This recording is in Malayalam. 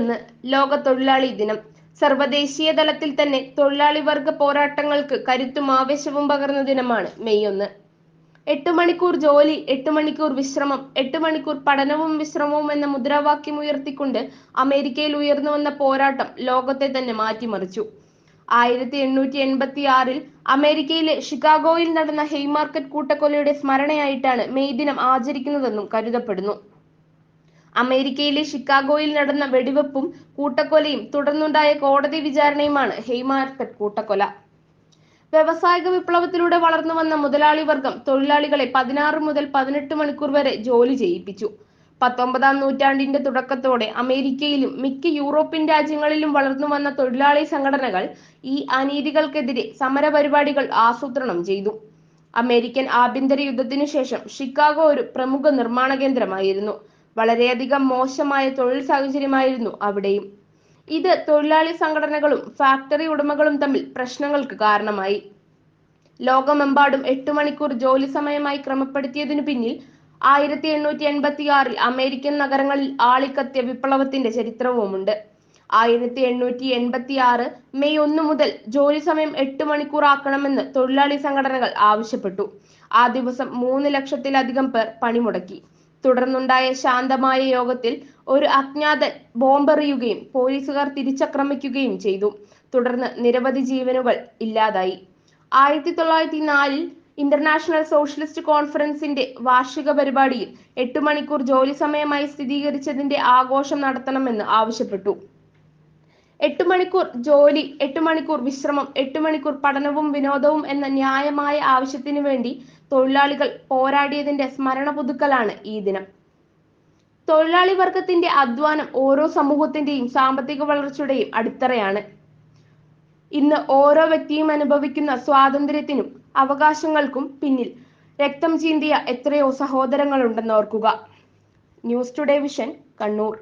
ഒന്ന് ലോക തൊഴിലാളി ദിനം. സർവദേശീയ തലത്തിൽ തന്നെ തൊഴിലാളി വർഗ പോരാട്ടങ്ങൾക്ക് കരുത്തും ആവേശവും പകർന്ന ദിനമാണ് മെയ് ഒന്ന്. എട്ട് മണിക്കൂർ ജോലി എട്ട് മണിക്കൂർ വിശ്രമം എട്ട് മണിക്കൂർ പഠനവും വിശ്രമവും എന്ന മുദ്രാവാക്യം ഉയർത്തിക്കൊണ്ട് അമേരിക്കയിൽ ഉയർന്നു വന്ന പോരാട്ടം ലോകത്തെ തന്നെ മാറ്റിമറിച്ചു. ആയിരത്തി എണ്ണൂറ്റി എൺപത്തി ആറിൽ അമേരിക്കയിലെ ഷിക്കാഗോയിൽ നടന്ന ഹെയ്മാർക്കറ്റ് കൂട്ടക്കൊലയുടെ സ്മരണയായിട്ടാണ് മെയ് ദിനം ആചരിക്കുന്നതെന്നും കരുതപ്പെടുന്നു. അമേരിക്കയിലെ ഷിക്കാഗോയിൽ നടന്ന വെടിവെപ്പും കൂട്ടക്കൊലയും തുടർന്നുണ്ടായ കോടതി വിചാരണയുമാണ് ഹെയ്മാർക്കറ്റ് കൂട്ടക്കൊല. വ്യവസായിക വിപ്ലവത്തിലൂടെ വളർന്നു വന്ന മുതലാളി വർഗം തൊഴിലാളികളെ പതിനാറ് മുതൽ പതിനെട്ട് മണിക്കൂർ വരെ ജോലി ചെയ്യിപ്പിച്ചു. പത്തൊമ്പതാം നൂറ്റാണ്ടിന്റെ തുടക്കത്തോടെ അമേരിക്കയിലും മിക്ക യൂറോപ്യൻ രാജ്യങ്ങളിലും വളർന്നു വന്ന തൊഴിലാളി സംഘടനകൾ ഈ അനീതികൾക്കെതിരെ സമരപരിപാടികൾ ആസൂത്രണം ചെയ്തു. അമേരിക്കൻ ആഭ്യന്തര യുദ്ധത്തിനു ശേഷം ഷിക്കാഗോ ഒരു പ്രമുഖ നിർമ്മാണ കേന്ദ്രമായിരുന്നു. വളരെയധികം മോശമായ തൊഴിൽ സാഹചര്യമായിരുന്നു അവിടെയും. ഇത് തൊഴിലാളി സംഘടനകളും ഫാക്ടറി ഉടമകളും തമ്മിൽ പ്രശ്നങ്ങൾക്ക് കാരണമായി. ലോകമെമ്പാടും എട്ട് മണിക്കൂർ ജോലി സമയമായി ക്രമപ്പെടുത്തിയതിനു പിന്നിൽ ആയിരത്തി എണ്ണൂറ്റി എൺപത്തി ആറിൽ അമേരിക്കൻ നഗരങ്ങളിൽ ആളിക്കത്തിയ വിപ്ലവത്തിന്റെ ചരിത്രവുമുണ്ട്. ആയിരത്തി എണ്ണൂറ്റി എൺപത്തി ആറ് മെയ് ഒന്ന് മുതൽ ജോലി സമയം എട്ട് മണിക്കൂർ ആക്കണമെന്ന് തൊഴിലാളി സംഘടനകൾ ആവശ്യപ്പെട്ടു. ആ ദിവസം മൂന്ന് ലക്ഷത്തിലധികം പേർ പണിമുടക്കി. തുടർന്നുണ്ടായ ശാന്തമായ യോഗത്തിൽ ഒരു അജ്ഞാതൻ ബോംബെറിയുകയും പോലീസുകാർ തിരിച്ചക്രമിക്കുകയും ചെയ്തു. തുടർന്ന് നിരവധി ജീവനുകൾ ഇല്ലാതായി. ആയിരത്തി തൊള്ളായിരത്തി നാലിൽ ഇന്റർനാഷണൽ സോഷ്യലിസ്റ്റ് കോൺഫറൻസിന്റെ വാർഷിക പരിപാടിയിൽ എട്ട് മണിക്കൂർ ജോലി സമയമായി സ്ഥിരീകരിച്ചതിന്റെ ആഘോഷം നടത്തണമെന്ന് ആവശ്യപ്പെട്ടു. എട്ട് മണിക്കൂർ ജോലി എട്ട് മണിക്കൂർ വിശ്രമം എട്ട് മണിക്കൂർ പഠനവും വിനോദവും എന്ന ന്യായമായ ആവശ്യത്തിനു വേണ്ടി തൊഴിലാളികൾ പോരാടിയതിന്റെ സ്മരണ പുതുക്കലാണ് ഈ ദിനം. തൊഴിലാളി വർഗത്തിന്റെ അധ്വാനം ഓരോ സമൂഹത്തിന്റെയും സാമ്പത്തിക വളർച്ചയുടെയും അടിത്തറയാണ്. ഇന്ന് ഓരോ വ്യക്തിയും അനുഭവിക്കുന്ന സ്വാതന്ത്ര്യത്തിനും അവകാശങ്ങൾക്കും പിന്നിൽ രക്തം ചീന്തിയ എത്രയോ സഹോദരങ്ങളുണ്ടെന്ന് ഓർക്കുക. News today vision Kannur.